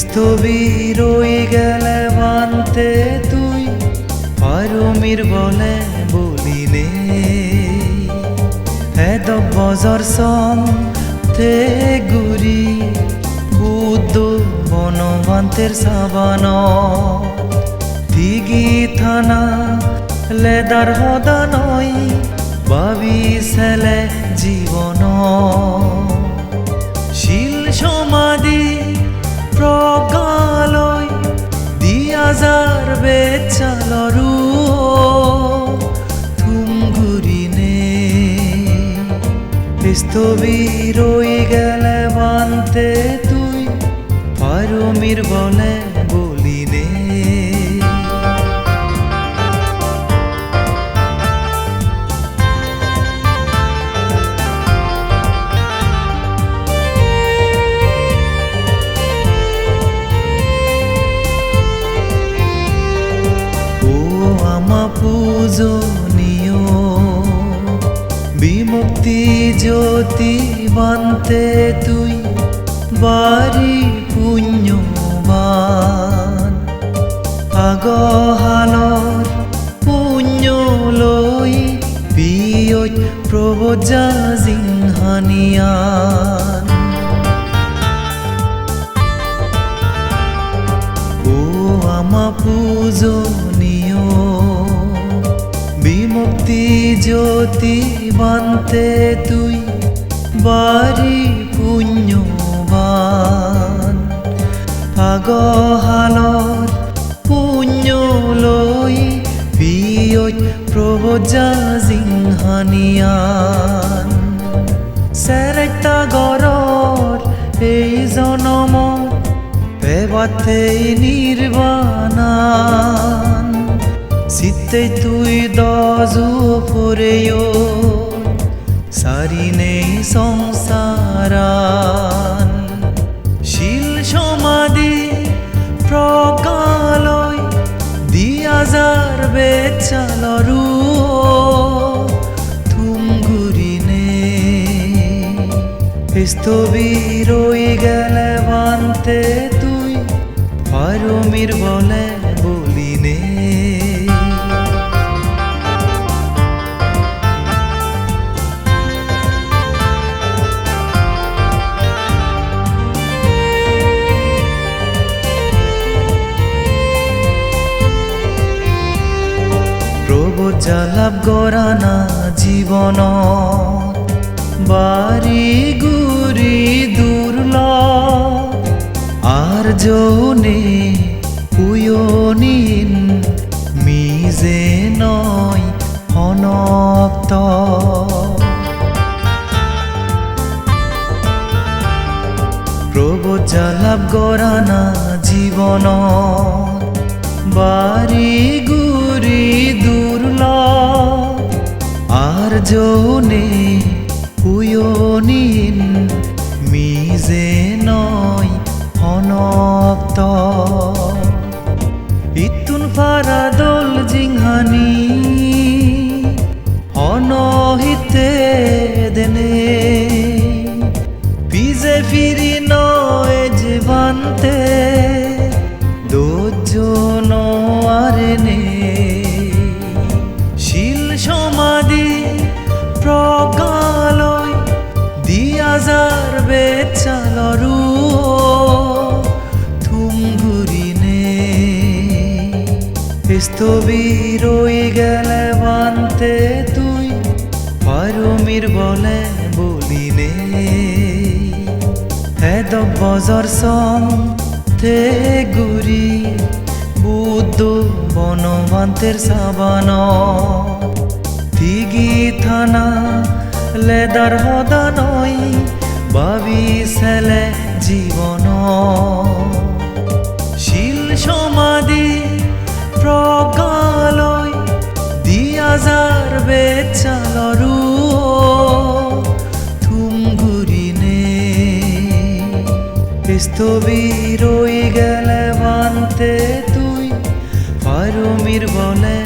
স্থবির গেলে বানতে তুই পারমির বলে বলিনে এদ বজর সং তে গুরি, বুদ্ধ বনবান্তের সাবান। দিগি থানা, লেদার হদা নয় বাবি সেলে জীবন। স্থবির রয়ে গেলে বানতে তুই পারমির বলে বলিনে। ও আমা পূজনীয় বিমুক্তি জ্যোতি বান্তে তুই বাড়ি পুণ্যবান। আগহালৰ পুণ্য লৈ পিয়ত প্ৰবজা জিংহানিয়ান ও আমা পূজনীয় জ্যোতি বান্তে তুই বাড়ি পুণ্যবান। আগহালৰ পুণ্য লৈ প্ৰবজা জিংহানিয়ান চেৰেটা গড়ৰ এই জনমত পেবাতেই নির্বাণান। সিতে তুই দজু পরেও সারি নেই সংসারান। শিল সমাধি প্রকালয় দিয়াজার বেচালরু তুমগুরিনে স্থবির রয়ে গেলে বানতে তুই পারমির বলে লাভ গরানা জীবন। বাড়ি গুরি দুর্ল। আর যৌনে উয়নিন মিজে নয় অনক্ত। প্রবজা লাভ গরানা জীবন। বাড়ি যৌনে উয়নিন মিজে নয় অনক্ত ইতুন ফারাদল জিংহানি অনহিতে দেনে। পিজে ফিরি নয় জীবন্তে স্থবির রয়ে গেলে বানতে তুই, পারমির বলে বলিনে এদ বজর সং তে গুরি, বুদ্ধ বনবান্তের সাবান। দিগি থানা, লেদার হদা নয়, বাবি সেলে জীবন। স্থবির রয়ে গেলে বানতে তুই পারমির বলে